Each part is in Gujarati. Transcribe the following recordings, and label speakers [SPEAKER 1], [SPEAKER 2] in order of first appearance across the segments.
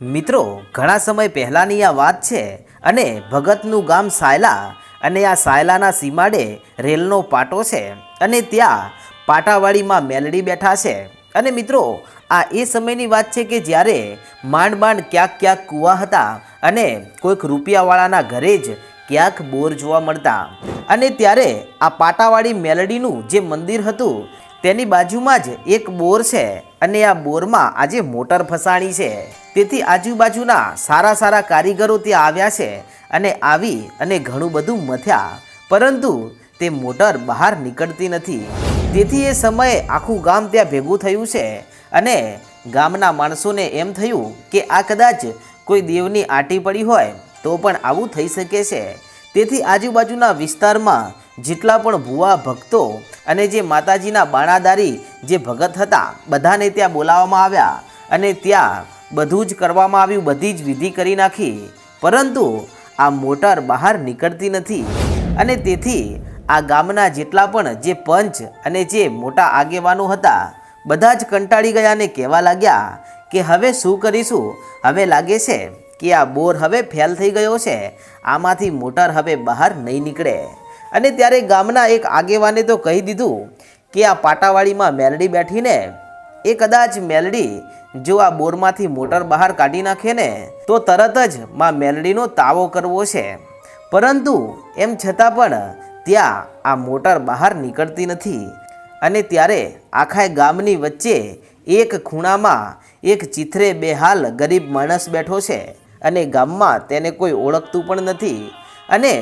[SPEAKER 1] મિત્રો, ઘણા સમય પહેલાંની આ વાત છે અને ભગતનું ગામ સાયલા અને આ સાયલાના સીમાડે રેલનો પાટો છે અને ત્યાં પાટાવાડીમાં મેલડી બેઠા છે. અને મિત્રો, આ એ સમયની વાત છે કે જ્યારે માંડ માંડ ક્યાંક ક્યાંક કૂવા હતા અને કોઈક રૂપિયાવાળાના ઘરે જ ક્યાંક બોર જોવા મળતા. અને ત્યારે આ પાટાવાડી મેલડીનું જે મંદિર હતું, તેની બાજુમાં જ એક બોર છે અને આ બોરમાં આજે મોટર ફસાણી છે. તેથી આજુબાજુના સારા સારા કારીગરો ત્યાં આવ્યા છે અને આવી અને ઘણું બધું મથ્યા. પરંતુ તે મોટર બહાર નીકળતી નથી. તેથી એ સમયે આખું ગામ ત્યાં ભેગું થયું છે અને ગામના માણસોને એમ થયું કે આ કદાચ કોઈ દેવની આટી પડી હોય તો પણ આવું થઈ શકે છે. તેથી આજુબાજુના વિસ્તારમાં જેટલા પણ ભુવા ભક્તો અને જે માતાજીના બાણાદારી જે ભગત હતા, બધાને ત્યાં બોલાવવામાં આવ્યા અને ત્યાં બધું જ કરવામાં આવ્યું, બધી જ વિધિ કરી નાખી. પરંતુ આ મોટર બહાર નીકળતી નથી. અને તેથી આ ગામના જેટલા પણ જે પંચ અને જે મોટા આગેવાનો હતા, બધા જ કંટાળી ગયા અને કહેવા લાગ્યા કે હવે શું કરીશું? હવે લાગે છે કે આ બોર હવે ફેલ થઈ ગયો છે. આમાંથી મોટર હવે બહાર નહીં નીકળે. અને ત્યારે ગામના એક આગેવાને તો કહી દીધું કે આ પાટાવાડીમાં મેલડી બેઠીને એ કદાચ મેલડી જો આ બોરમાંથી મોટર બહાર કાઢી નાખે ને, તો તરત જ માં મેલડીનો તાવો કરવો છે. પરંતુ એમ છતાં પણ ત્યાં આ મોટર બહાર નીકળતી નથી. અને ત્યારે આખા ગામની વચ્ચે એક ખૂણામાં એક ચિથરે બેહાલ ગરીબ માણસ બેઠો છે અને ગામમાં તેને કોઈ ઓળખતું પણ નથી. અને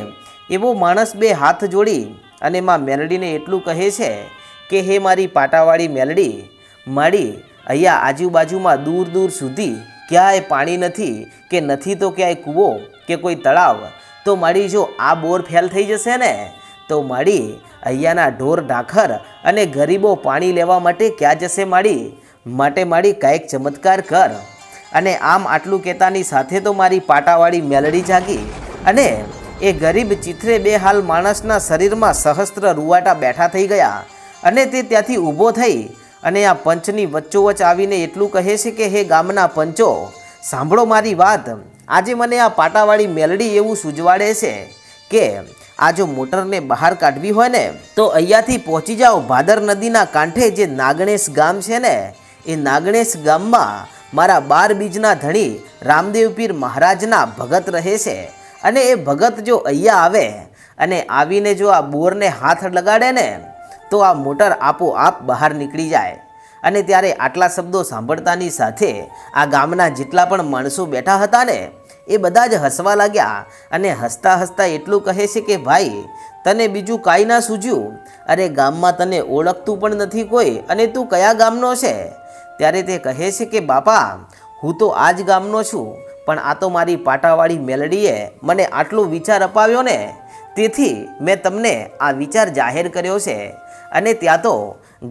[SPEAKER 1] એવો માણસ બે હાથ જોડી અને માં મેલડીને એટલું કહે છે કે, હે મારી પાટાવાળી મેલડી મારી અહીંયા આજુબાજુમાં દૂર દૂર સુધી ક્યાંય પાણી નથી કે નથી તો ક્યાંય કૂવો કે કોઈ તળાવ. તો મારી જો આ બોર ફેલ થઈ જશે ને, તો મારી અહીંયાના ઢોર ઢાખર અને ગરીબો પાણી લેવા માટે ક્યાં જશે મારી? માટે મારી કાંઈક ચમત્કાર કર. અને આમ આટલું કહેતાની સાથે તો મારી પાટાવાળી મેલડી જાગી અને એ ગરીબ ચિત્રે બે હાલ માણસના શરીરમાં સહસ્ત્ર રૂવાટા બેઠા થઈ ગયા અને તે ત્યાંથી ઊભો થઈ અને આ પંચની વચ્ચોવચ આવીને એટલું કહે છે કે, હે ગામના પંચો, સાંભળો મારી વાત. આજે મને આ પાટાવાળી મેલડી એવું સૂજવાડે છે કે, આ જો મોટરને બહાર કાઢવી હોય ને, તો અહીંયાથી પહોંચી જાઓ ભાદર નદીના કાંઠે જે નાગણેશ ગામ છે ને. એ નાગણેશ ગામમાં મારા બાર બીજના ધણી રામદેવ પીર મહારાજના ભગત રહે છે. અને એ ભગત જો અહીંયા આવે અને આવીને જો આ બોરને હાથ લગાડે ને તો આ મોટર આપોઆપ બહાર નીકળી જાય. અને ત્યારે આટલા શબ્દો સાંભળતાની સાથે આ ગામના જેટલા પણ માણસો બેઠા હતા ને, એ બધા જ હસવા લાગ્યા અને હસતા હસતા એટલું કહે છે કે, ભાઈ, તને બીજું કાંઈ ના સૂજ્યું અરે, ગામમાં તને ઓળખતું પણ નથી કોઈ, અને તું કયા ગામનો છે? ત્યારે તે કહે છે કે, બાપા, હું તો આ જ ગામનો છું, પણ આ તો મારી પાટાવાળી મેલડીએ મને આટલો વિચાર અપાવ્યો ને, તેથી મેં તમને આ વિચાર જાહેર કર્યો છે. અને ત્યાં તો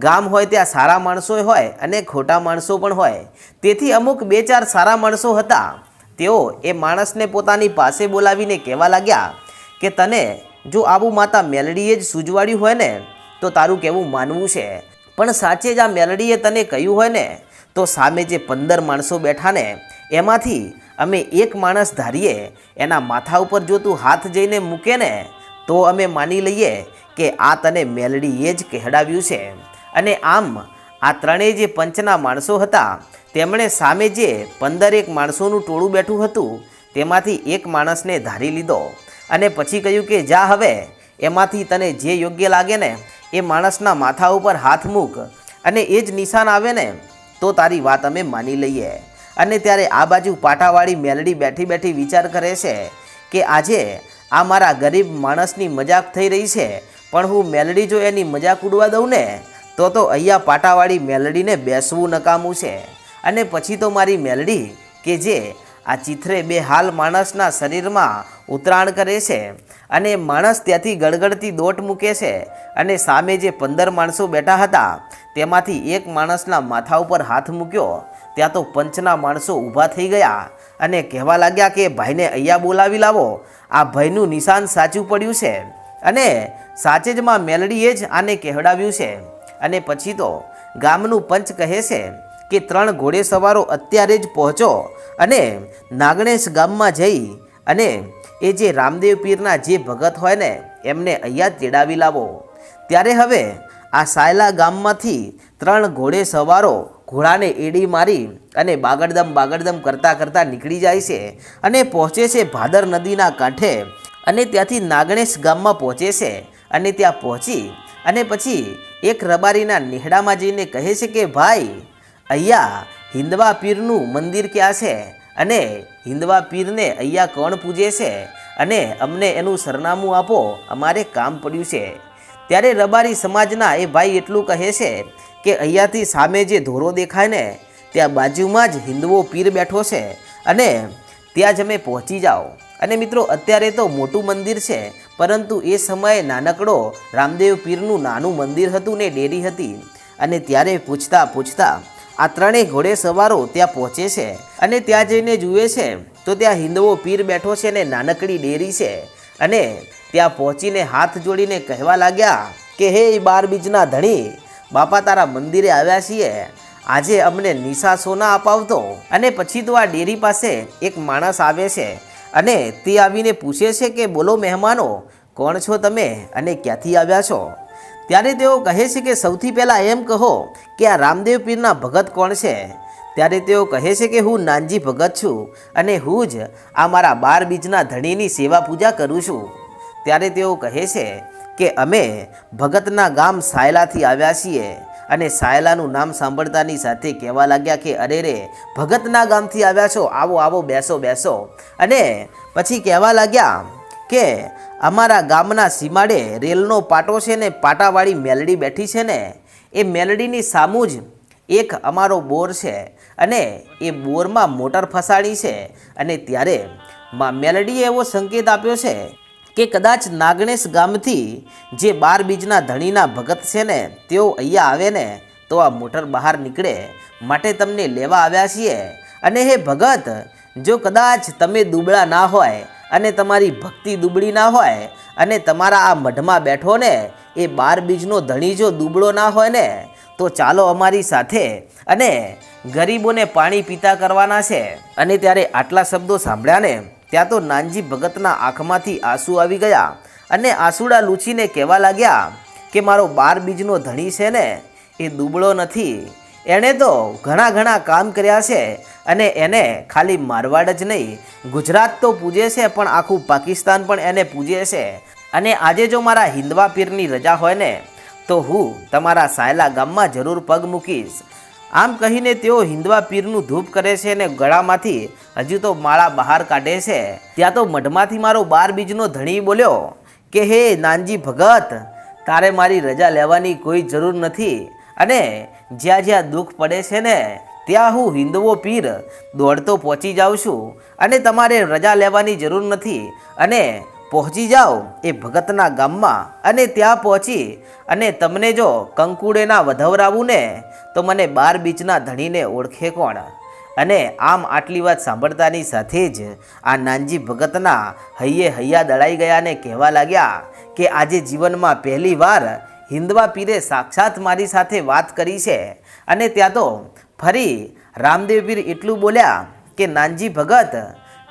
[SPEAKER 1] ગામ હોય ત્યાં સારા માણસો હોય અને ખોટા માણસો પણ હોય. તેથી અમુક બે ચાર સારા માણસો હતા. તેઓ એ માણસને પોતાની પાસે બોલાવીને કહેવા લાગ્યા કે, તને જો આબુ માતા મેલડીએ જ સૂજવાડ્યું હોય ને, તો તારું કહેવું માનવું છે? પણ સાચે જ આ મેલડીએ તને કહ્યું હોય ને, તો સામે જે પંદર માણસો બેઠા ને, એમાંથી અમે એક માણસ ધારીએ, એના માથા ઉપર જો તું હાથ જઈને મૂકે ને, તો અમે માની લઈએ કે આ તને મેલડીએ જ કહેડાવ્યું છે. અને આમ, આ ત્રણેય જે પંચના માણસો હતા, તેમણે સામે જે પંદરેક માણસોનું ટોળું બેઠું હતું, તેમાંથી એક માણસને ધારી લીધો. અને પછી કહ્યું કે, જા હવે, એમાંથી તને જે યોગ્ય લાગે ને, એ માણસના માથા ઉપર હાથ મૂક, અને એ જ નિશાન આવે ને, તો તારી વાત અમે માની લઈએ. અને ત્યારે આ બાજુ પાટાવાળી મેલડી બેઠી બેઠી વિચાર કરે છે કે, આજે આ મારા ગરીબ માણસની મજાક થઈ રહી છે પણ હું મેલડી જો એની મજાક ઉડવા દઉં ને, તો તો અહીંયા પાટાવાળી મેલડીને બેસવું નકામું છે. અને પછી તો મારી મેલડી કે જે આ ચિત્રે બે હાલ માણસના શરીરમાં ઉતરાણ કરે છે અને માણસ ત્યાંથી ગળગળતી દોટ મૂકે છે અને સામે જે પંદર માણસો બેઠા હતા, તેમાંથી એક માણસના માથા ઉપર હાથ મૂક્યો. ત્યાં તો પંચના માણસો ઊભા થઈ ગયા અને કહેવા લાગ્યા કે ભાઈને અહીંયા બોલાવી લાવો. આ ભાઈનું નિશાન સાચું પડ્યું છે. અને સાચે જ માં મેલડીએ જ આને કહેવડાવ્યું છે. અને પછી તો ગામનું પંચ કહે છે કે ત્રણ ઘોડેસવારો અત્યારે જ પહોંચો અને નાગણેશ ગામમાં જઈ અને એ જે રામદેવ પીરના જે ભગત હોય ને, એમને અહીંયા તેડાવી લાવો. ત્યારે હવે આ સાયલા ગામમાંથી ત્રણ ઘોડે સવારો ઘોડાને એડી મારી અને બાગડદમ બાગડદમ કરતાં કરતાં નીકળી જાય છે અને પહોંચે છે ભાદર નદીના કાંઠે અને ત્યાંથી નાગણેશ ગામમાં પહોંચે છે અને ત્યાં પહોંચી અને પછી એક રબારીના નેહડામાં જઈને કહે છે કે, ભાઈ, અહીંયા હિન્દવા પીરનું મંદિર ક્યાં છે? અને હિન્દવા પીરને અહીંયા કોણ પૂજે છે? અને અમને એનું સરનામું આપો, અમારે કામ પડ્યું છે. ત્યારે રબારી સમાજના એ ભાઈ એટલું કહે છે કે, અહીંયાથી સામે જે ધોરો દેખાય ને, ત્યાં બાજુમાં જ હિન્દુઓ પીર બેઠો છે અને ત્યાં જ અમે પહોંચી જાઓ. અને મિત્રો, અત્યારે તો મોટું મંદિર છે, પરંતુ એ સમયે નાનકડો રામદેવ પીરનું નાનું મંદિર હતું ને ડેરી હતી. અને ત્યારે પૂછતા પૂછતા આ ત્રણેય ઘોડે સવારો ત્યાં પહોંચે છે અને ત્યાં જઈને જુએ છે, તો ત્યાં હિન્દવો પીર બેઠો છે ને નાનકડી ડેરી છે. અને ત્યાં પહોંચીને હાથ જોડીને કહેવા લાગ્યા કે, હે બાર બીજના ધણી, બાપા તારા મંદિરે આવ્યા છીએ. આજે અમને નિશા સોના અપાવતો. અને પછી તો આ ડેરી પાસે એક માણસ આવે છે અને તે આવીને પૂછે છે કે, બોલો મહેમાનો, કોણ છો તમે અને ક્યાંથી આવ્યા છો? ત્યારે તેઓ કહે છે કે, સૌથી પહેલાં એમ કહો કે આ રામદેવ પીરના ભગત કોણ છે? ત્યારે તેઓ કહે છે કે, હું નાનજી ભગત છું અને હું જ આ મારા બાર બીજના ધણીની સેવા પૂજા કરું છું. ત્યારે તેઓ કહે છે કે, અમે ભગતના ગામ સાયલાથી આવ્યા છીએ. અને સાયલાનું નામ સાંભળતાની સાથે કહેવા લાગ્યા કે, અરે રે, ભગતના ગામથી આવ્યા છો, આવો આવો, બેસો બેસો. અને પછી કહેવા લાગ્યા કે, અમારા ગામના સીમાડે રેલનો પાટો છે ને, પાટાવાળી મેલડી બેઠી છે ને, એ મેલડીની સામું જ એક અમારો બોર છે અને એ બોરમાં મોટર ફસાડી છે અને ત્યારે મેલડીએ એવો સંકેત આપ્યો છે કે કદાચ નાગણેશ ગામથી જે બાર બીજના ધણીના ભગત છે ને, તેઓ અહીંયા આવે ને, તો આ મોટર બહાર નીકળે, માટે તમને લેવા આવ્યા છીએ. અને હે ભગત, જો કદાચ તમે દુબળા ના હોય, અને તમારી ભક્તિ દુબળી ના હોય, અને તમારા આ મઢમાં બેઠો ને, એ બાર બીજનો ધણી જો દુબળો ના હોય ને, તો ચાલો અમારી સાથે, અને ગરીબોને પાણી પીતા કરવાના છે. અને ત્યારે આટલા શબ્દો સાંભળ્યા ને ત્યાં તો નાનજી ભગતના આંખમાંથી આંસુ આવી ગયા અને આંસુડા લૂછીને કહેવા લાગ્યા કે મારો બાર બીજનો ધણી છે ને, એ દુબળો નથી. એણે તો ઘણા ઘણા કામ કર્યા છે અને એને ખાલી મારવાડ જ નહીં. ગુજરાત તો પૂજે છે પણ આખું પાકિસ્તાન પણ એને પૂજે છે. અને આજે જો મારા હિન્દવા પીરની રજા હોય ને, તો હું તમારા સાયલા ગામમાં જરૂર પગ મૂકીશ. આમ કહીને તેઓ હિન્દવા પીરનું ધૂપ કરે છે અને ગળામાંથી હજુ તો માળા બહાર કાઢે છે. ત્યાં તો મઢમાંથી મારો બાર બીજનો ધણી બોલ્યો, કે હે નાનજી ભગત, તારે મારી રજા લેવાની કોઈ જરૂર નથી અને જ્યાં જ્યાં દુઃખ પડે છે ને, ત્યાં હું હિન્દવો પીર દોડતો પહોંચી જાઉં છું અને તમારે રજા લેવાની જરૂર નથી અને પહોંચી જાઓ એ ભગતના ગામમાં અને ત્યાં પહોંચી અને તમને જો કંકુડેના વધવરાવું ને તો મને બાર બીચના ધણીને ઓળખે કોણ? અને આમ આટલી વાત સાંભળતાની સાથે જ આ નાનજી ભગતના હૈયે હૈયા દળાઈ ગયા ને કહેવા લાગ્યા કે આજે જીવનમાં પહેલી વાર હિન્દવા પીરે સાક્ષાત મારી સાથે વાત કરી છે. અને ત્યાં તો ફરી રામદેવ પીર એટલું બોલ્યા કે, નાનજી ભગત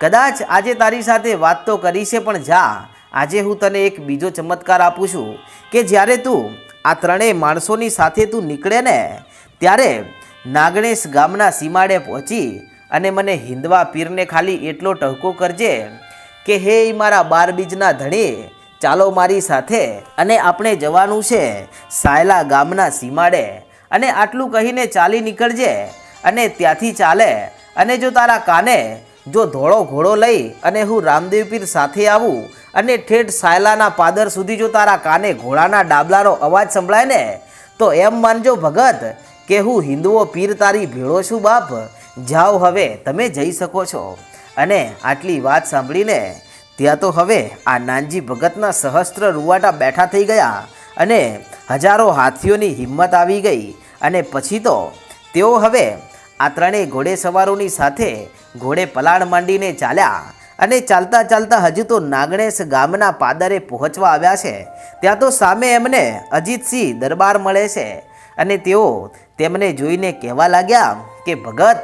[SPEAKER 1] કદાચ આજે તારી સાથે વાત તો કરી છે, પણ જા. આજે હું તને એક બીજો ચમત્કાર આપું છું કે જ્યારે તું આ ત્રણેય માણસોની સાથે તું નીકળે ને, ત્યારે નાગણેશ ગામના સીમાડે પહોંચી અને મને હિન્દવા પીરને ખાલી એટલો ટહકો કરજે કે, હે મારા બાર બીજના ધણી, ચાલો મારી સાથે અને આપણે જવાનું છે સાયલા ગામના સીમાડે. અને આટલું કહીને ચાલી નીકળજે અને ત્યાંથી ચાલે. અને જો તારા કાને જો ધોળો ઘોડો લઈ અને હું રામદેવ પીર સાથે આવું અને ઠેઠ સાયલાના પાદર સુધી જો તારા કાને ઘોડાના ડાબલાનો અવાજ સંભળાય ને, તો એમ માનજો ભગત કે હું હિન્દુઓ પીર તારી ભેળો છું બાપ. જાઓ હવે, તમે જઈ શકો છો. અને આટલી વાત સાંભળીને ત્યાં તો હવે આ નાનજી ભગતના સહસ્ત્ર રૂવાટા બેઠા થઈ ગયા અને હજારો હાથીઓની હિંમત આવી ગઈ. અને પછી તો તેઓ હવે આ ત્રણેય ઘોડે સવારોની સાથે ઘોડે પલાણ માંડીને ચાલ્યા અને ચાલતા ચાલતા હજુ તો નાગણેશ ગામના પાદરે પહોંચવા આવ્યા છે. ત્યાં તો સામે એમને અજીતસિંહ દરબાર મળે છે અને તેઓ તેમને જોઈને કહેવા લાગ્યા કે, ભગત,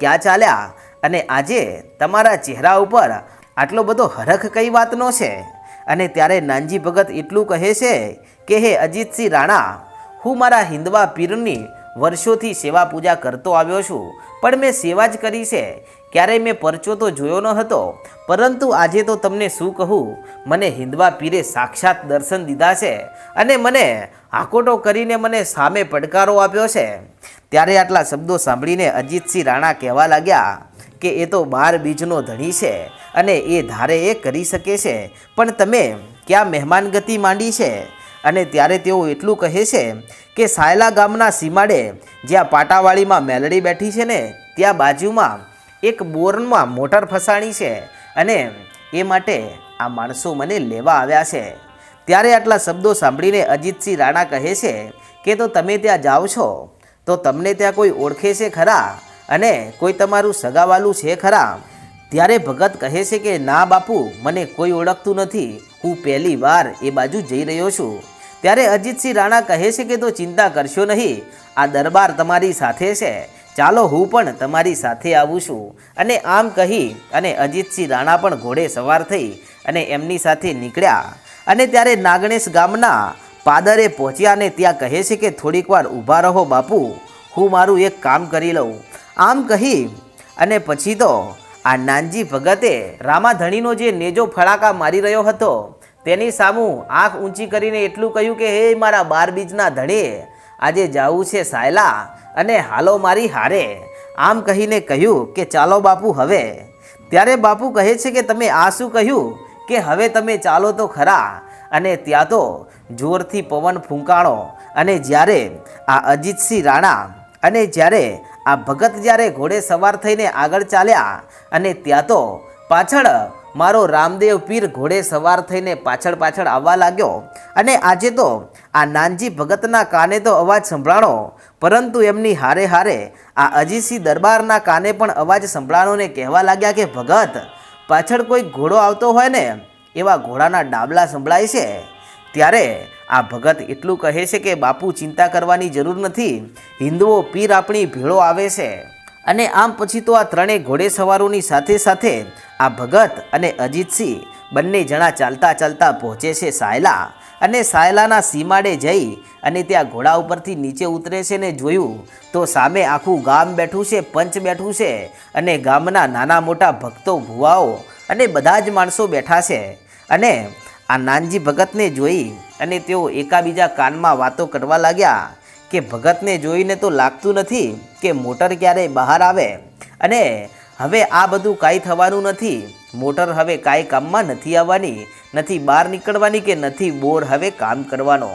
[SPEAKER 1] ક્યાં ચાલ્યા? અને આજે તમારા ચહેરા ઉપર આટલો બધો હરખ કઈ વાતનો છે? અને ત્યારે નાનજી ભગત એટલું કહે છે કે, હે અજીતસિંહ રાણા, હું મારા હિન્દવા પીરની વર્ષોથી સેવા પૂજા કરતો આવ્યો છું, પણ મેં સેવા જ કરી છે. ક્યારેય મેં પરચો તો જોયો ન હતો, પરંતુ આજે તો તમને શું કહું? મને હિન્દવા પીરે સાક્ષાત દર્શન દીધા છે અને મને હાકોટો કરીને મને સામે પડકારો આપ્યો છે. ત્યારે આટલા શબ્દો સાંભળીને અજીતસિંહ રાણા કહેવા લાગ્યા કે એ તો બાર બીજનો ધણી છે અને એ ધારે એ કરી શકે છે, પણ તમે ક્યાં મહેમાનગતિ માંડી છે? અને ત્યારે તેઓ એટલું કહે છે કે સાયલા ગામના સીમાડે જ્યાં પાટાવાળીમાં મેલડી બેઠી છે ને, ત્યાં બાજુમાં એક બોરમાં મોટર ફસાણી છે અને એ માટે આ માણસો મને લેવા આવ્યા છે. ત્યારે આટલા શબ્દો સાંભળીને અજીતસિંહ રાણા કહે છે કે, તો તમે ત્યાં જાઓ છો? તો તમને ત્યાં કોઈ ઓળખે છે ખરા? અને કોઈ તમારું સગાવાલું છે ખરા? ત્યારે ભગત કહે છે કે, ના બાપુ, મને કોઈ ઓળખતું નથી. હું પહેલી વાર એ બાજુ જઈ રહ્યો છું. ત્યારે અજીતસિંહ રાણા કહે છે કે, તો ચિંતા કરશો નહીં. આ દરબાર તમારી સાથે છે. ચાલો હું પણ તમારી સાથે આવું છું. અને આમ કહી અને અજીતસિંહ રાણા પણ ઘોડે સવાર થઈ અને એમની સાથે નીકળ્યા. અને ત્યારે નાગણેશ ગામના પાદરે પહોંચ્યા અને ત્યાં કહે છે કે થોડીક વાર ઊભા રહો બાપુ, હું મારું એક કામ કરી લઉં. આમ કહી અને પછી તો આ નાનજી ભગતે રામાધણીનો જે નેજો ફડાકા મારી રહ્યો હતો, તેની સામું આંખ ઊંચી કરીને એટલું કહ્યું કે, હે મારા બાર બીજના ધણી આજે જાવું છે સાયલા અને હાલો મારી હારે. આમ કહીને કહ્યું કે ચાલો બાપુ હવે. ત્યારે બાપુ કહે છે કે તમે આ શું કહ્યું? કે હવે તમે ચાલો તો ખરા અને ત્યાં તો જોરથી પવન ફૂંકાણો. અને જ્યારે આ અજીતસિંહ રાણા અને જ્યારે આ ભગત જ્યારે ઘોડે સવાર થઈને આગળ ચાલ્યા અને ત્યાં તો પાછળ મારો રામદેવ પીર ઘોડે સવાર થઈને પાછળ પાછળ આવવા લાગ્યો. અને આજે તો આ નાનજી ભગતના કાને તો અવાજ સંભળાણો, પરંતુ એમની હારે હારે આ અજીતસિંહ દરબારના કાને પણ અવાજ સંભળાણોને કહેવા લાગ્યા કે, ભગત, પાછળ કોઈ ઘોડો આવતો હોય ને, એવા ઘોડાના ડાબલા સંભળાય છે? ત્યારે આ ભગત એટલું કહે છે કે, બાપુ, ચિંતા કરવાની જરૂર નથી. હિન્દુઓ પીર આપણી ભેળો આવે છે. અને આમ પછી તો આ ત્રણેય ઘોડે સવારોની સાથે સાથે આ ભગત અને અજીતસિંહ બંને જણા ચાલતા ચાલતા પહોંચે છે સાયલા. અને સાયલાના સીમાડે જઈ અને ત્યાં ઘોડા ઉપરથી નીચે ઉતરે છે ને જોયું, તો સામે આખું ગામ બેઠું છે, પંચ બેઠું છે અને ગામના નાના મોટા ભક્તો, ભુવાઓ અને બધા જ માણસો બેઠા છે. અને આ નાનજી ભગતને જોઈ અને તેઓ એકાબીજા કાનમાં વાતો કરવા લાગ્યા કે ભગતને જોઈને તો લાગતું નથી કે મોટર ક્યારે બહાર આવે અને હવે આ બધું કાંઈ થવાનું નથી. મોટર હવે કાંઈ કામમાં નથી આવવાની, નથી બહાર નીકળવાની કે નથી બોર હવે કામ કરવાનો.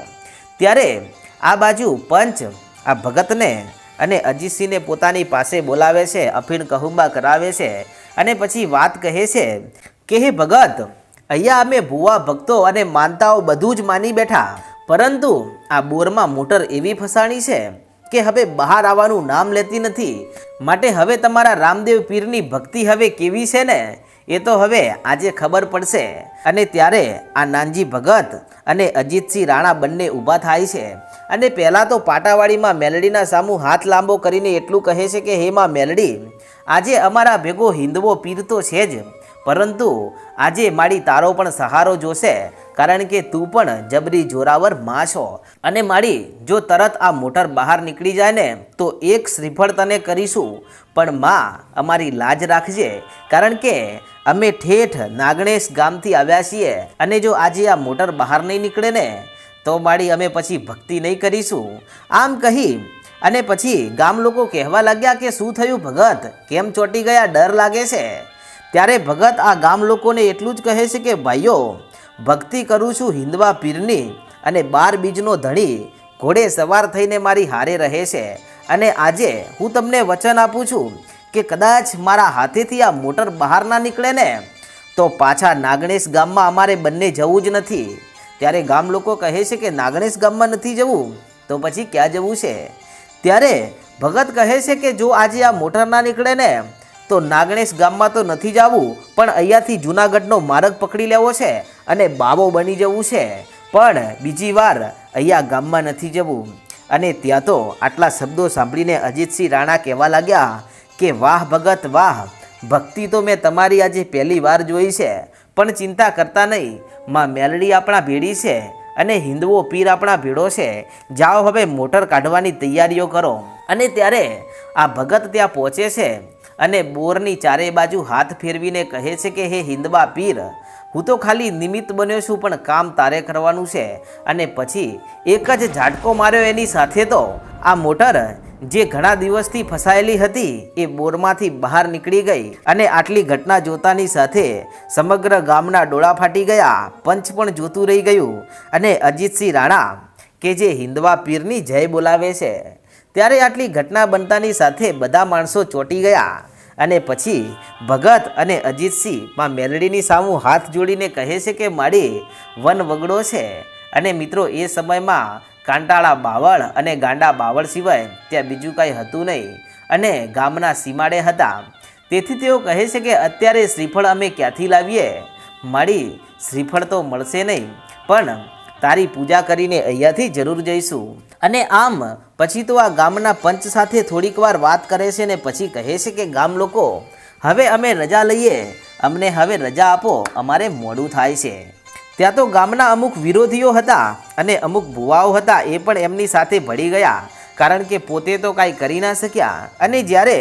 [SPEAKER 1] ત્યારે આ બાજુ પંચ, આ ભગતને અને અજીતસિંહને પોતાની પાસે બોલાવે છે, અફીણ કહુંબા કરાવે છે અને પછી વાત કહે છે કે, હે ભગત, અહીંયા અમે ભુવા ભક્તો અને માનતાઓ બધું જ માની બેઠા. પરંતુ આ બોરમાં મોટર એવી ફસાણી છે કે હવે બહાર આવવાનું નામ લેતી નથી. માટે હવે તમારા રામદેવ પીરની ભક્તિ હવે કેવી છે ને? એ તો હવે આજે ખબર પડશે. અને ત્યારે આ નાનજી ભગત અને અજીતસિંહ રાણા બંને ઊભા થાય છે. અને પહેલાં તો પાટાવાડીમાં મેલડીના સામું હાથ લાંબો કરીને એટલું કહે છે કે, હે માં મેલડી, આજે અમારા ભેગો હિન્દવો પીરતો છે જ. પરંતુ આજે મારી તારો પણ સહારો જોશે, કારણ કે તું પણ જબરી જોરાવરમાં છો. અને મારી, જો તરત આ મોટર બહાર નીકળી જાય ને, તો એક શ્રીફળ તને કરીશું. પણ માં, અમારી લાજ રાખજે, કારણ કે અમે ઠેઠ નાગણેશ ગામથી આવ્યા છીએ, અને જો આજે આ મોટર બહાર નહીં નીકળે ને, તો મારી અમે પછી ભક્તિ નહીં કરીશું. આમ કહી, અને પછી ગામ લોકો કહેવા લાગ્યા કે શું થયું ભગત? કેમ ચોંટી ગયા? ડર લાગે છે? ત્યારે ભગત આ ગામ લોકોને એટલું જ કહે છે કે, ભાઈઓ, ભક્તિ કરું છું હિન્દવા પીરની અને બાર બીજનો ધણી, ઘોડે સવાર થઈને મારી હારે રહે છે. અને આજે હું તમને વચન આપું છું કે કદાચ મારા હાથેથી આ મોટર બહાર ના નીકળે ને, તો પાછા નાગણેશ ગામમાં અમારે બંને જવું જ નથી. ત્યારે ગામ લોકો કહે છે કે, નાગણેશ ગામમાં નથી જવું? તો પછી ક્યાં જવું છે? ત્યારે ભગત કહે છે કે, જો આજે આ મોટર ના નીકળે ને તો નાગણેશ ગામમાં તો નથી જવું, પણ અહીંયાથી જૂનાગઢનો માર્ગ પકડી લેવો છે અને બાવો બની જવું છે. પણ બીજી વાર અહીંયા ગામમાં નથી જવું. અને ત્યાં તો આટલા શબ્દો સાંભળીને અજીતસિંહ રાણા કહેવા લાગ્યા કે, વાહ ભગત, વાહ! ભક્તિ તો મેં તમારી આજે પહેલી વાર જોઈ છે, પણ ચિંતા કરતા નહીં. માં મેલડી આપણા ભેડી છે અને હિન્દુઓ પીર આપણા ભેડો છે. જાઓ હવે મોટર કાઢવાની તૈયારીઓ કરો. અને ત્યારે આ ભગત ત્યાં પહોંચે છે. અને બોરની ચારે બાજુ હાથ ફેરવીને કહે છે કે, હે હિંદબા પીર, હું તો ખાલી નિમિત્ત બન્યો છું, પણ કામ તારે કરવાનું છે. અને પછી એક જ ઝાટકો માર્યો એની સાથે તો આ મોટર, જે ઘણા દિવસથી ફસાયેલી હતી, એ બોરમાંથી બહાર નીકળી ગઈ અને આટલી ઘટના જોતાની સાથે સમગ્ર ગામના ડોળા ફાટી ગયા, પંચ પણ જોતું રહી ગયું. અને અજીતસિંહ રાણા કે જે હિંદવા પીરની જય બોલાવે છે. ત્યારે આટલી ઘટના બનતાની સાથે બધા માણસો ચોંટી ગયા અને પછી ભગત અને અજીતસિંહમાં મેલડીની સામું હાથ જોડીને કહે છે કે મારી વન વગડો છે અને મિત્રો એ સમયમાં કાંટાળા બાવળ અને ગાંડા બાવળ સિવાય ત્યાં બીજું કાંઈ હતું નહીં અને ગામના સીમાડે હતા. તેથી તેઓ કહે છે કે અત્યારે શ્રીફળ અમે ક્યાંથી લાવીએ? મારી શ્રીફળ તો મળશે નહીં, પણ તારી પૂજા કરીને અહીંયાથી જરૂર જઈશું. અને આમ, પછી તો આ ગામના પંચ સાથે થોડીક વાર વાત કરે છે ને પછી કહે છે કે, ગામ લોકો, હવે અમે રજા લઈએ. અમને હવે રજા આપો. અમારે મોડું થાય છે. ત્યાં તો ગામના અમુક વિરોધીઓ હતા અને અમુક ભુવાઓ હતા એ પણ એમની સાથે ભળી ગયા, કારણ કે પોતે તો કાંઈ કરી ના શક્યા. અને જ્યારે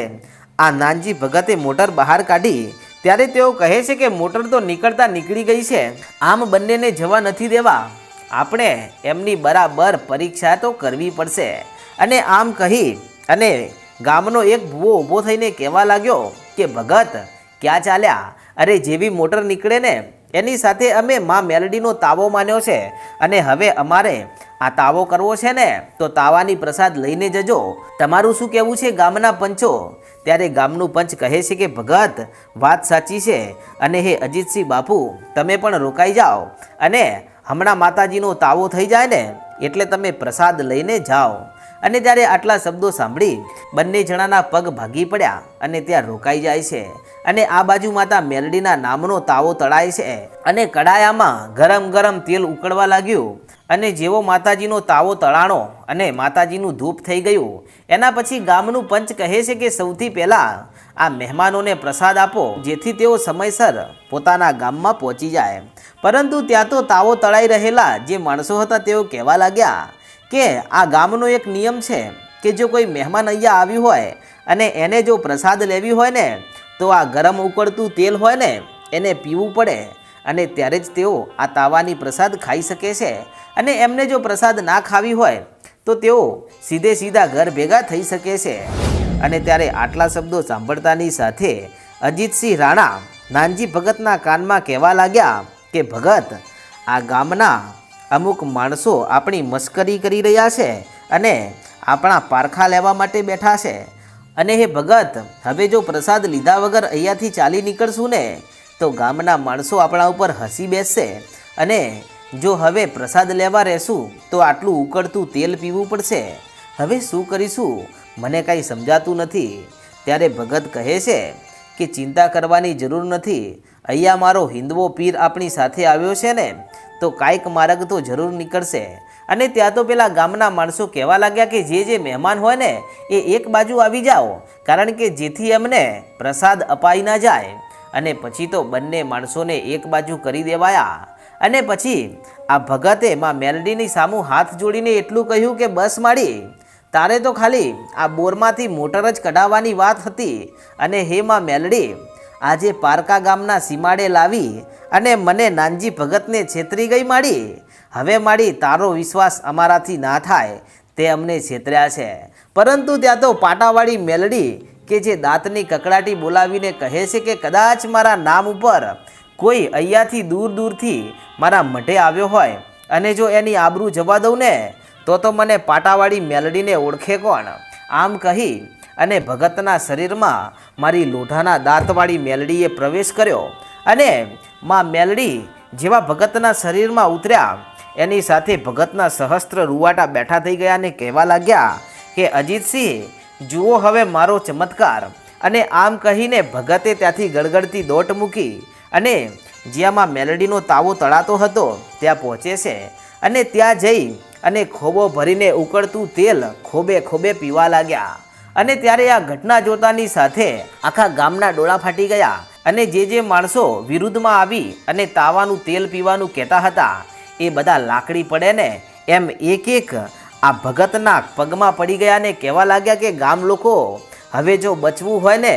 [SPEAKER 1] આ નાનજી ભગતે મોટર બહાર કાઢી, ત્યારે તેઓ કહે છે કે, મોટર તો નીકળતા નીકળી ગઈ છે. આમ બંનેને જવા નથી દેવા. આપણે એમની બરાબર પરીક્ષા તો કરવી પડશે. અને આમ કહી, અને ગામનો એક ભૂવો ઊભો થઈને કહેવા લાગ્યો કે, ભગત, ક્યાં ચાલ્યા? અરે, જેવી મોટર નીકળે ને, એની સાથે અમે મા મેલડીનો તાવો માન્યો છે. અને હવે અમારે આ તાવો કરવો છે ને, તો તાવાની પ્રસાદ લઈને જજો. તમારું શું કહેવું છે ગામના પંચો? ત્યારે ગામનું પંચ કહે છે કે, ભગત, વાત સાચી છે. અને હે અજીતસિંહ બાપુ, તમે પણ રોકાઈ જાઓ. અને હમણાં માતાજીનો તાવો થઈ જાય ને, એટલે તમે પ્રસાદ લઈને જાઓ. અને જ્યારે આટલા શબ્દો સાંભળી બંને જણાના પગ ભાગી પડ્યા અને ત્યાં રોકાઈ જાય છે. અને આ બાજુ માતા મેલડીના નામનો તાવો તળાય છે અને કડાયામાં ગરમ ગરમ તેલ ઉકળવા લાગ્યું. અને જેવો માતાજીનો તાવો તળાણો અને માતાજીનું ધૂપ થઈ ગયું, એના પછી ગામનું પંચ કહે છે કે સૌથી પહેલાં આ મહેમાનોને પ્રસાદ આપો, જેથી તેઓ સમયસર પોતાના ગામમાં પહોંચી જાય. પરંતુ ત્યાં તો તાવો તળાઈ રહેલા જે માણસો હતા તેઓ કહેવા લાગ્યા કે આ ગામનો એક નિયમ છે કે જો કોઈ મહેમાન અહીંયા આવ્યું હોય અને એને જો પ્રસાદ લેવી હોય ને, તો આ ગરમ ઉકળતું તેલ હોય ને, એને પીવું પડે. અને ત્યારે જ તેઓ આ તાવાની પ્રસાદ ખાઈ શકે છે. અને એમને જો પ્રસાદ ના ખાવી હોય, તો તેઓ સીધે સીધા ઘર ભેગા થઈ શકે છે. અને ત્યારે આટલા શબ્દો સાંભળતાની સાથે અજીતસિંહ રાણા નાનજી ભગતના કાનમાં કહેવા લાગ્યા કે, ભગત, આ ગામના અમુક માણસો આપણી મસ્કરી કરી રહ્યા છે અને આપણા પારખા લેવા માટે બેઠા છે. અને હે ભગત, હવે જો પ્રસાદ લીધા વગર અહીંયાથી ચાલી નીકળશું ને, તો ગામના માણસો આપણા ઉપર હસી બેસશે. અને જો હવે પ્રસાદ લેવા રહેશું, તો આટલું ઉકળતું તેલ પીવું પડશે. હવે શું કરીશું? મને કાંઈ સમજાતું નથી. ત્યારે ભગત કહે છે કે ચિંતા કરવાની જરૂર નથી. અહીંયા મારો હિન્દવો પીર આપણી સાથે આવ્યો છે ને, તો કાંઈક માર્ગ તો જરૂર નીકળશે. અને ત્યાં તો પેલા ગામના માણસો કહેવા લાગ્યા કે જે જે મહેમાન હોય ને, એ એક બાજુ આવી જાઓ, કારણ કે જેથી એમને પ્રસાદ અપાઈ ના જાય. અને પછી તો બંને માણસોને એક બાજુ કરી દેવાયા. અને પછી આ ભગતે માં મેલડીની સામું હાથ જોડીને એટલું કહ્યું કે બસ માડી તારે તો ખાલી આ બોરમાંથી મોટર જ કઢાવવાની વાત હતી અને હેમાં મેલડી, આજે પારકા ગામના સીમાડે લાવી અને મને નાનજી ભગતને છેતરી ગઈ માડી. હવે માડી તારો વિશ્વાસ અમારાથી ના થાય, તે અમને છેતર્યા છે. પરંતુ ત્યાં તો પાટાવાળી મેલડી કે જે દાંતની કકડાટી બોલાવીને કહે છે કે કદાચ મારા નામ ઉપર કોઈ અહીંયાથી દૂર દૂરથી મારા મઢે આવ્યો હોય અને જો એની આબરૂ જવા દઉં ને તો તો મને પાટાવાળી મેલડીને ઓળખે કોણ? આમ કહી અને ભગતના શરીરમાં મારી લોઢાના દાંતવાળી મેલડીએ પ્રવેશ કર્યો અને માં મેલડી જેવા ભગતના શરીરમાં ઉતર્યા. એની સાથે ભગતના સહસ્ત્ર રૂવાટા બેઠા થઈ ગયા અને કહેવા લાગ્યા કે, અજીતસિંહ, જુઓ હવે મારો ચમત્કાર. અને આમ કહીને ભગતે ત્યાંથી ગળગડતી દોટ મૂકી અને જ્યાંમાં મેલડીનો તાવો તળાતો હતો, ત્યાં પહોંચે છે. અને ત્યાં જઈ અને ખોબો ભરીને ઉકળતું તેલ ખોબે ખોબે પીવા લાગ્યા. અને ત્યારે આ ઘટના જોતાની સાથે આખા ગામના ડોળા ફાટી ગયા અને જે જે માણસો વિરુદ્ધમાં આવી અને તાવાનું તેલ પીવાનું કહેતા હતા, એ બધા લાકડી પડે ને એમ એક એક આ ભગતના પગમાં પડી ગયા ને કહેવા લાગ્યા કે, ગામ લોકો, હવે જો બચવું હોય ને,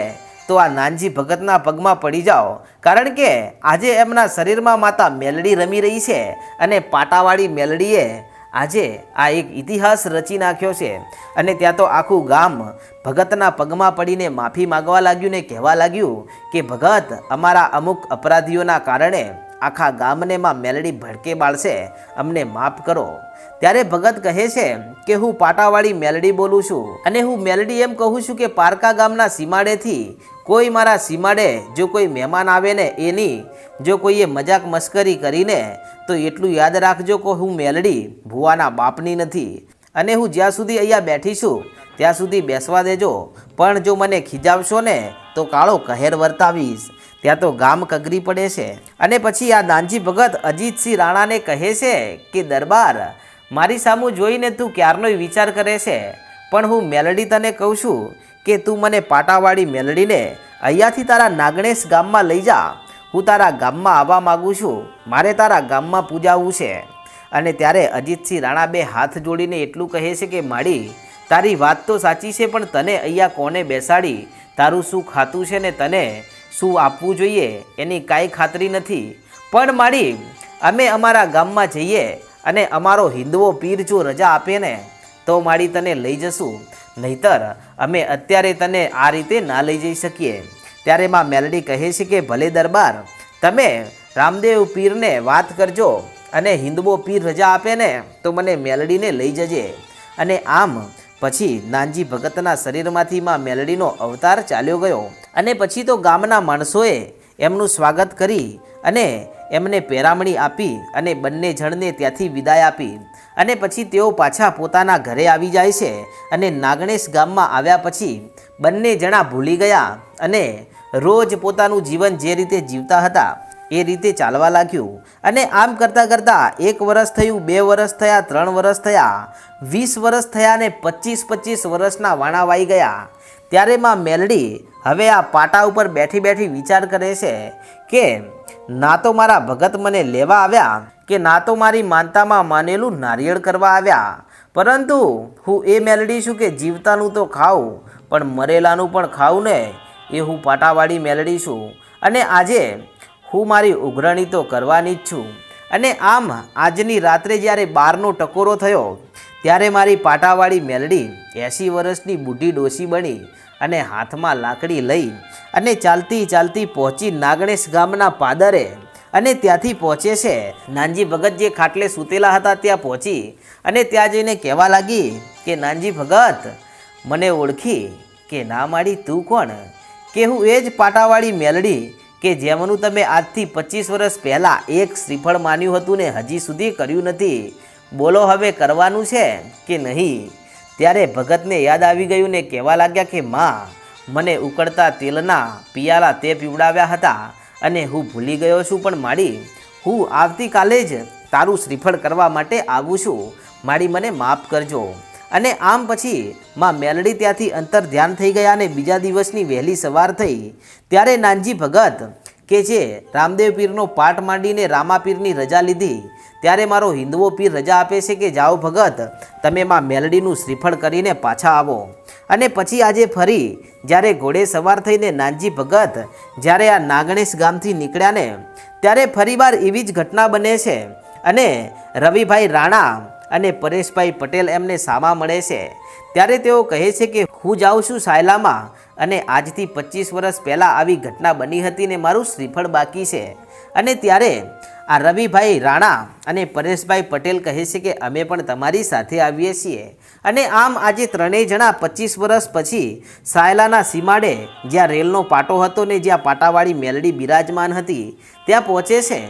[SPEAKER 1] તો આ નાનજી ભગતના પગમાં પડી જાઓ. કારણ કે આજે એમના શરીરમાં માતા મેલડી રમી રહી છે અને પાટાવાળી મેલડીએ આજે આ એક ઇતિહાસ રચી નાખ્યો છે અને ત્યાં તો આખું ગામ ભગતના પગમાં પડીને માફી માગવા લાગ્યું ને કહેવા લાગ્યું કે, ભગત, અમારા અમુક અપરાધીઓના કારણે આખા ગામને માં મેલડી ભડકે બાળશે. અમને માફ કરો. ત્યારે ભગત કહે છે કે, હું પાટાવાળી મેલડી બોલું છું અને હું મેલડી એમ કહું છું કે, પારકા ગામના સીમાડેથી કોઈ મારા સીમાડે જો કોઈ મહેમાન આવે ને એની, જો કોઈએ મજાક મસ્કરી કરીને, તો એટલું યાદ રાખજો કે હું મેલડી, ભુવાના બાપની નથી. અને હું જ્યાં સુધી અહીંયા બેઠી છું, ત્યાં સુધી બેસવા દેજો. પણ જો મને ખીજાવશો ને, તો કાળો કહેર વર્તાવીશ. ત્યાં તો ગામ કગરી પડે છે. અને પછી આ દાનજી ભગત અજીતસિંહ રાણાને કહે છે કે, દરબાર, મારી સામું જોઈને તું ક્યારનોય વિચાર કરે છે? પણ હું મેલડી તને કહું છું કે તું મને પાટાવાળી મેલડીને અહીંયાથી તારા નાગણેશ ગામમાં લઈ જા. હું તારા ગામમાં આવવા માગું છું. મારે તારા ગામમાં પૂજાવવું છે. અને ત્યારે અજીતસિંહ રાણા બે હાથ જોડીને એટલું કહે છે કે, માડી, તારી વાત તો સાચી છે, પણ તને અહીંયા કોને બેસાડી? તારું શું ખાતું છે ને તને શું આપવું જોઈએ? એની કાંઈ ખાતરી નથી. પણ માડી, અમે અમારા ગામમાં જઈએ અને અમારો હિન્દુઓ પીર જો રજા આપે ને, તો માડી તને લઈ જશું. નહીતર અમે અત્યારે તને આ રીતે ના લઈ જઈ શકીએ. ત્યારે માં મેલડી કહે છે કે, ભલે દરબાર, તમે રામદેવ પીરને વાત કરજો અને હિન્દુઓ પીર રજા આપે ને, તો મને મેલડીને લઈ જજે. અને આમ પછી નાનજી ભગતના શરીરમાંથી માં મેલડીનો અવતાર ચાલ્યો ગયો. અને પછી તો ગામના માણસોએ એમનું સ્વાગત કરી અને એમને પેરામણી આપી અને બંને જણને ત્યાંથી વિદાય આપી. અને પછી તેઓ પાછા પોતાના ઘરે આવી જાય છે અને નાગણેશ ગામમાં આવ્યા પછી બંને જણા ભૂલી ગયા અને રોજ પોતાનું જીવન જે રીતે જીવતા હતા એ રીતે ચાલવા લાગ્યું. અને આમ કરતાં કરતાં એક વર્ષ થયું, બે વર્ષ થયા, ત્રણ વર્ષ થયા, વીસ વર્ષ થયા અને પચીસ પચીસ વર્ષના વાણા વાઈ ગયા. ત્યારે માં મેલડી હવે આ પાટા ઉપર બેઠી બેઠી વિચાર કરે છે કે, ના તો મારા ભગત મને લેવા આવ્યા કે ના તો મારી માનતામાં માનેલું નારિયેળ કરવા આવ્યા. પરંતુ હું એ મેલડી છું કે જીવતાનું તો ખાઉં, પણ મરેલાનું પણ ખાઉં ને, એ હું પાટાવાળી મેલડી છું. અને આજે હું મારી ઉઘરણી તો કરવાની જ છું. અને આમ આજની રાત્રે જ્યારે બારનો ટકોરો થયો ત્યારે મારી પાટાવાળી મેલડી એંસી વર્ષની બુઢી ડોસી બની અને હાથમાં લાકડી લઈ અને ચાલતી ચાલતી પહોંચી નાગણેશ ગામના પાદરે. અને ત્યાંથી પહોંચે છે નાનજી ભગત જે ખાટલે સૂતેલા હતા ત્યાં પહોંચી અને ત્યાં જઈને કહેવા લાગી કે, નાનજી ભગત, મને ઓળખી કે ના માડી તું કોણ? કે હું એ જ પાટાવાળી મેલડી કે જેમનું તમે આજથી પચીસ વર્ષ પહેલાં એક શ્રીફળ માન્યું હતું ને હજી સુધી કર્યું નથી? બોલો, હવે કરવાનું છે કે નહીં? ત્યારે ભગતને યાદ આવી ગયું ને કહેવા લાગ્યા કે, માં, મને ઉકળતા તેલના પિયાલા તે પીવડાવ્યા હતા અને હું ભૂલી ગયો છું, પણ માડી હું આવતીકાલે જ તારું શ્રીફળ કરવા માટે આવું છું. માડી મને માફ કરજો. અને આમ પછી માં મેલડી ત્યાંથી અંતર ધ્યાન થઈ ગયા અને બીજા દિવસની વહેલી સવાર થઈ. ત્યારે નાનજી ભગત કે જે રામદેવ પીરનો પાઠ માંડીને રામાપીરની રજા લીધી ત્યારે મારો હિન્દુઓ પીર રજા આપે છે કે જાઓ ભગત, તમે માં મેલડીનું શ્રીફળ કરીને પાછા આવો. અને પછી આજે ફરી, જ્યારે ઘોડે સવાર થઈને નાનજી ભગત, જ્યારે આ નાગણેશ ગામથી નીકળ્યા ને, ત્યારે ફરીવાર એવી જ ઘટના બને છે. અને રવિભાઈ રાણા અને પરેશભાઈ પટેલ એમને સામા મળે છે. ત્યારે તેઓ કહે છે કે હું જાઉં છું સાયલામાં, અને આજથી પચીસ વર્ષ પહેલાં આવી ઘટના બની હતી ને મારું શ્રીફળ બાકી છે. અને ત્યારે આ રવિભાઈ રાણા અને પરેશભાઈ પટેલ કહે છે કે અમે પણ તમારી સાથે આવીએ છીએ. અને આમ આજે ત્રણેય જણા પચીસ વર્ષ પછી સાયલાના સીમાડે જ્યાં રેલનો પાટો હતો ને જ્યાં પાટાવાળી મેલડી બિરાજમાન હતી, ત્યાં પહોંચે છે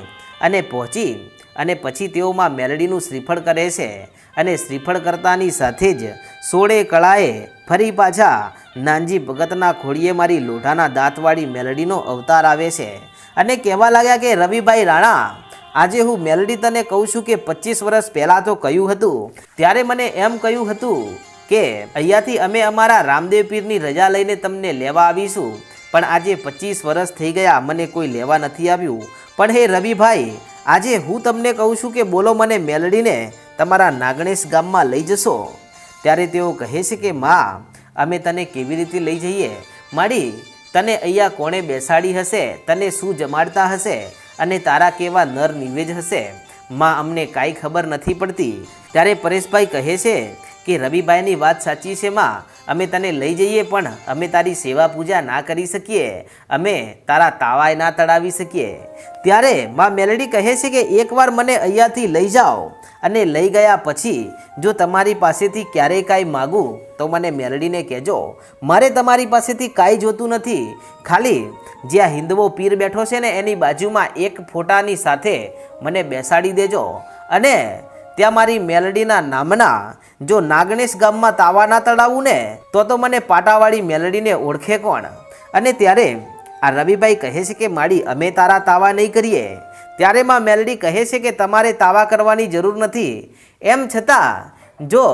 [SPEAKER 1] અને પહોંચી અને પછી તેઓમાં મેલડીનું શ્રીફળ કરે છે અને શ્રીફળ કરતાની સાથે જ સોળે કળાએ ફરી પાછા નાનજી ભગતના ખોડીએ મારી લોઢાના દાંતવાળી મેલડીનો અવતાર આવે છે. અને કહેવા લાગ્યા કે, રવિભાઈ રાણા, આજે હું મેલડી તને કહું છું કે, પચીસ વર્ષ પહેલાં તો કહ્યું હતું. ત્યારે મને એમ કહ્યું હતું કે, અહીંયાથી અમે અમારા રામદેવ પીરની રજા લઈને તમને લેવા આવીશું. પણ આજે પચીસ વર્ષ થઈ ગયા, મને કોઈ લેવા નથી આવ્યું. પણ હે રવિભાઈ, આજે હું તમને કહું છું કે, બોલો મને મેલડીને તમારા નાગણેશ ગામમાં લઈ જશો. ત્યારે તેઓ કહે છે કે, માં, અમે તને કેવી રીતે લઈ જઈએ? માડી તને અહીંયા કોણે બેસાડી હશે? તને શું જમાડતા હશે? અને તારા કેવા નર નિવેજ હશે? માં અમને કાંઈ ખબર નથી પડતી. ત્યારે પરેશભાઈ કહે છે કે રવિભાઈની વાત સાચી છે, માં. અમે તને લઈ જઈએ પણ અમે તારી સેવા પૂજા ના કરી શકીએ. અમે તારા તાવાય ના તળાવી શકીએ. ત્યારે માં મેલડી કહે છે કે એકવાર મને અહીંયાથી લઈ જાઓ અને લઈ ગયા પછી જો તમારી પાસેથી ક્યારેય કાંઈ માગું તો મને મેલડીને કહેજો. મારે તમારી પાસેથી કાંઈ જોતું નથી. ખાલી જ્યાં હિન્દવો પીર બેઠો છે ને એની બાજુમાં એક ફોટાની સાથે મને બેસાડી દેજો અને ત્યાં મારી મેલડીના નામના, જો નાગણેશ ગામમાં તાવા ના તળાવું ને તો તો મને પાટાવાળી મેલડીને ઓળખે કોણ? અને ત્યારે આ રવિભાઈ કહે છે કે માડી, અમે તારા તાવા નહીં કરીએ. ત્યારે માં મેલડી કહે છે કે તમારે તાવા કરવાની જરૂર નથી. એમ છતાં, જો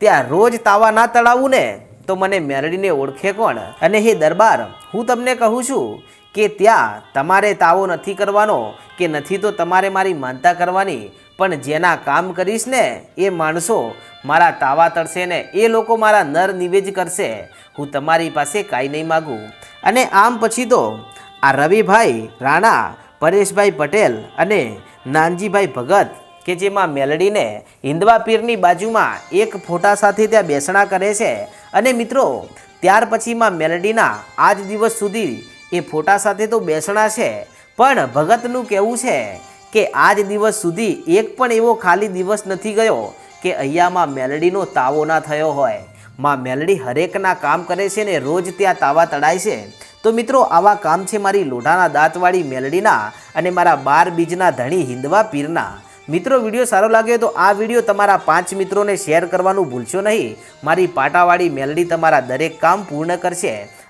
[SPEAKER 1] ત્યાં રોજ તાવા ના તળાવું ને તો મને મેલડીને ઓળખે કોણ? અને હે દરબાર, હું તમને કહું છું કે ત્યાં તમારે તાવો નથી કરવાનો, કે નથી તો તમારે મારી માનતા કરવાની. પણ જેના કામ કરીશ ને એ માણસો મારા તાવા તળશે ને એ લોકો મારા નર નિવેજ કરશે. હું તમારી પાસે કાંઈ નહીં માગું. અને આમ પછી તો આ રવિભાઈ, રાણા, પરેશભાઈ પટેલ અને નાનજીભાઈ ભગત કે જેમાં મેલડીને હિંદવા પીરની બાજુમાં એક ફોટા સાથે ત્યાં બેસણા કરે છે. અને મિત્રો, ત્યાર પછીમાં મેલડીના આજ દિવસ સુધી એ ફોટા સાથે તો બેસણા છે. પણ ભગતનું કહેવું છે કે આજ દિવસ સુધી એક પણ એવો ખાલી દિવસ નથી ગયો કે અહીંયામાં મેલડીનો તાવો ના થયો હોય. માં મેલડી હરેકના કામ કરે છે ને રોજ ત્યાં તાવા તળાય છે. તો મિત્રો, આવા કામ છે મારી લોઢાના દાંતવાળી મેલડીના અને મારા બાર બીજના ધણી હિંદવા પીરના. મિત્રો, વીડિયો સારો લાગ્યો તો આ વીડિયો તમારા પાંચ મિત્રોને શેર કરવાનું ભૂલશો નહીં. મારી પાટાવાળી મેલડી તમારા દરેક કામ પૂર્ણ કરશે.